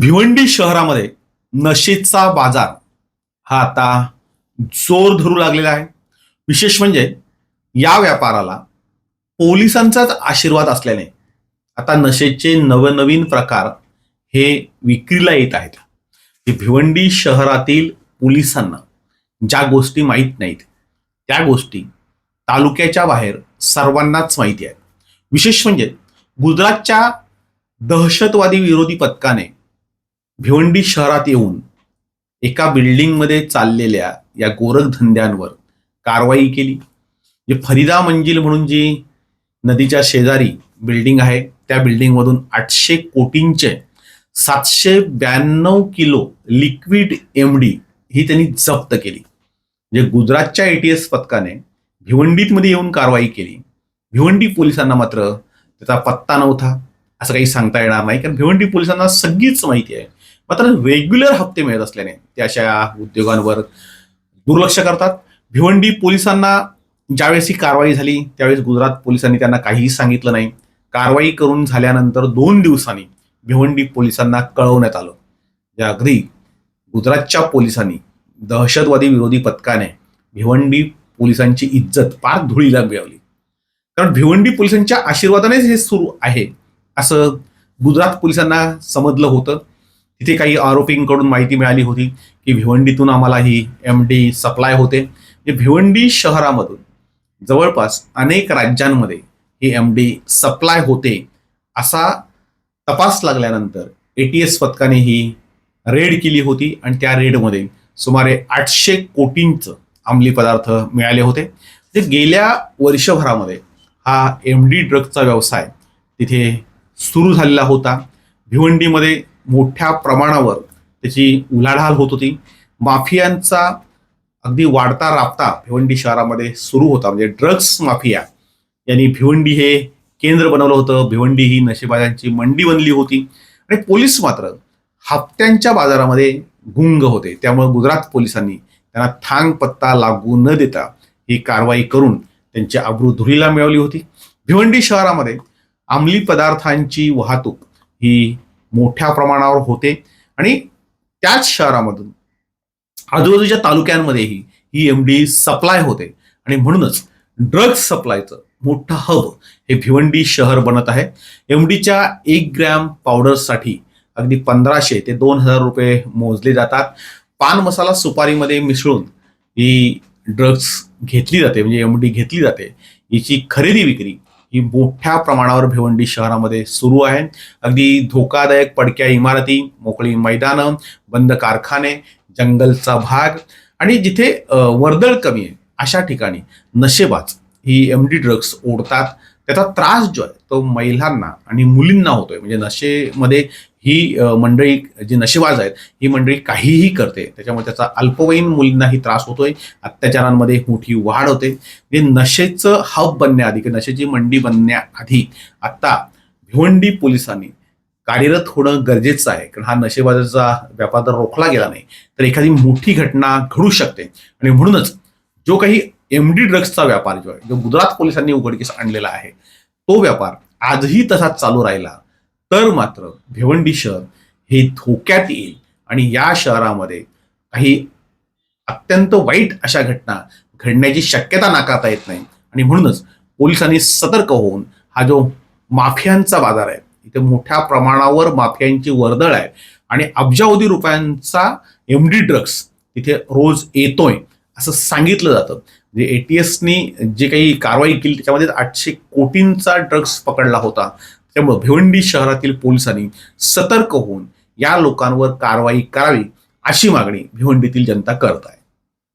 भिवंडी शहरामध्ये नशेचा बाजार हा आता जोर धरू लागलेला आहे. विशेष म्हणजे या व्यापाराला पोलिसांचाच आशीर्वाद असल्याने आता नशेचे नवनवीन प्रकार हे विक्रीला येत आहेत. भिवंडी शहरातील पोलिसांना ज्या गोष्टी माहीत नाहीत त्या गोष्टी तालुक्याच्या बाहेर सर्वांनाच माहिती आहेत. विशेष म्हणजे गुजरातच्या दहशतवादी विरोधी पथकाने भिवंडी शहरात येऊन एका बिल्डिंगमध्ये चाललेल्या या गोरखधंद्यांवर कारवाई केली. जे फरीदा मंजिल म्हणून जी नदीच्या शेजारी बिल्डिंग आहे त्या बिल्डिंगमधून आठशे कोटींचे सातशे ब्याण्णव किलो लिक्विड एम डी ही त्यांनी जप्त केली. जे गुजरातच्या एटीएस पथकाने भिवंडीतमध्ये येऊन कारवाई केली. भिवंडी पोलिसांना मात्र त्याचा पत्ता नव्हता असं काही सांगता येणार नाही कारण भिवंडी पोलिसांना सगळीच माहिती आहे. मात्र रेग्युलर हप्ते मिळत असल्याने ते अशा उद्योगांवर दुर्लक्ष करतात. भिवंडी पोलिसांना ज्यावेळेस ही कारवाई झाली त्यावेळेस गुजरात पोलिसांनी त्यांना काहीही सांगितलं नाही. कारवाई करून झाल्यानंतर दोन दिवसांनी भिवंडी पोलिसांना कळवण्यात आलं. या अगदी गुजरातच्या पोलिसांनी दहशतवादी विरोधी पथकाने भिवंडी पोलिसांची इज्जत पार धुळीला मिळवली. कारण भिवंडी पोलिसांच्या आशीर्वादानेच हे सुरू आहे असं गुजरात पोलिसांना समजलं होतं. तिथे काही आरोपींकडून माहिती मिळाली होती की भिवंडीतून आम्हाला ही एम डी सप्लाय होते. म्हणजे भिवंडी शहरामधून जवळपास अनेक राज्यांमध्ये ही एम डी सप्लाय होते असा तपास लागल्यानंतर ए टी एस पथकाने ही रेड केली होती आणि त्या रेडमध्ये सुमारे आठशे कोटींचं अंमली पदार्थ मिळाले होते. जे गेल्या वर्षभरामध्ये हा एम डी ड्रगचा व्यवसाय तिथे सुरू झालेला होता. भिवंडीमध्ये मोठ्या प्रमाणावर त्याची उलाढाल होत होती. माफियांचा अगदी वाढता राबता भिवंडी शहरामध्ये सुरू होता. म्हणजे ड्रग्स माफिया यांनी भिवंडी हे केंद्र बनवलं होतं. भिवंडी ही नशेबाजांची मंडी बनली होती. आणि पोलीस मात्र हप्त्यांच्या बाजारामध्ये गुंग होते. त्यामुळे गुजरात पोलिसांनी त्यांना थांग पत्ता लागू न देता ही कारवाई करून त्यांची अब्रू धुरीला मिळवली होती. भिवंडी शहरामध्ये अंमली पदार्थांची वाहतूक ही मोठ्या प्रमाणावर होते. आणि त्याच शहरामधून आजूबाजूच्या तालुक्यांमध्येही ही एम डी सप्लाय होते. आणि म्हणूनच ड्रग्ज सप्लायचं मोठं हब हे भिवंडी शहर बनत आहे. एम डीच्या एक ग्रॅम पावडरसाठी अगदी पंधराशे ते दोन हजार रुपये मोजले जातात. पान मसाला सुपारीमध्ये मिसळून ही ड्रग्ज घेतली जाते म्हणजे एम डी घेतली जाते. याची खरेदी विक्री ही मोठ्या प्रमाणावर भिवंडी शहरामध्ये सुरू आहे. अगदी धोकादायक पडक्या इमारती मोकळी मैदानं बंद कारखाने जंगलचा भाग आणि जिथे वर्दळ कमी आहे अशा ठिकाणी नशेबाज ही एम डी ड्रग्स ओढतात. त्याचा त्रास जो आहे तो महिलांना आणि मुलींना होतोय. म्हणजे नशेमध्ये ही मंडळी जी नशेबाज आहेत ही मंडळी काहीही करते त्याच्यामुळे त्याचा अल्पवयीन मुलींनाही त्रास होतोय अत्याचारांमध्ये मोठी वाढ होते. जे नशेचं हब बनण्याआधी किंवा नशेची मंडी बनण्याआधी आता भिवंडी पोलिसांनी कार्यरत होणं गरजेचं आहे कारण हा नशेबाजाचा व्यापार जर रोखला गेला नाही तर एखादी मोठी घटना घडू शकते. आणि म्हणूनच जो काही एम डी ड्रग्सचा व्यापार जो आहे जो गुजरात पोलिसांनी उघडकीस आणलेला आहे तो व्यापार आजही तसाच चालू राहिला. तर मात्र भिवंडी शहर हे धोक्यात येईल. आणि या शहरामध्ये काही अत्यंत वाईट अशा घटना घडण्याची शक्यता नाकारता येत नाही. आणि म्हणूनच पोलिसांनी सतर्क होऊन हा जो माफियांचा बाजार आहे इथे मोठ्या प्रमाणावर माफियांची वर्दळ आहे आणि अब्जावधी रुपयांचा एम डी ड्रग्स तिथे रोज येतोय असं सांगितलं जातं. म्हणजे एटीएसनी जे काही कारवाई केली त्याच्यामध्ये आठशे कोटींचा ड्रग्स पकडला होता. त्यामुळे भिवंडी शहरातील पोलिसांनी सतर्क होऊन या लोकांवर कारवाई करावी अशी मागणी भिवंडीतील जनता करत आहे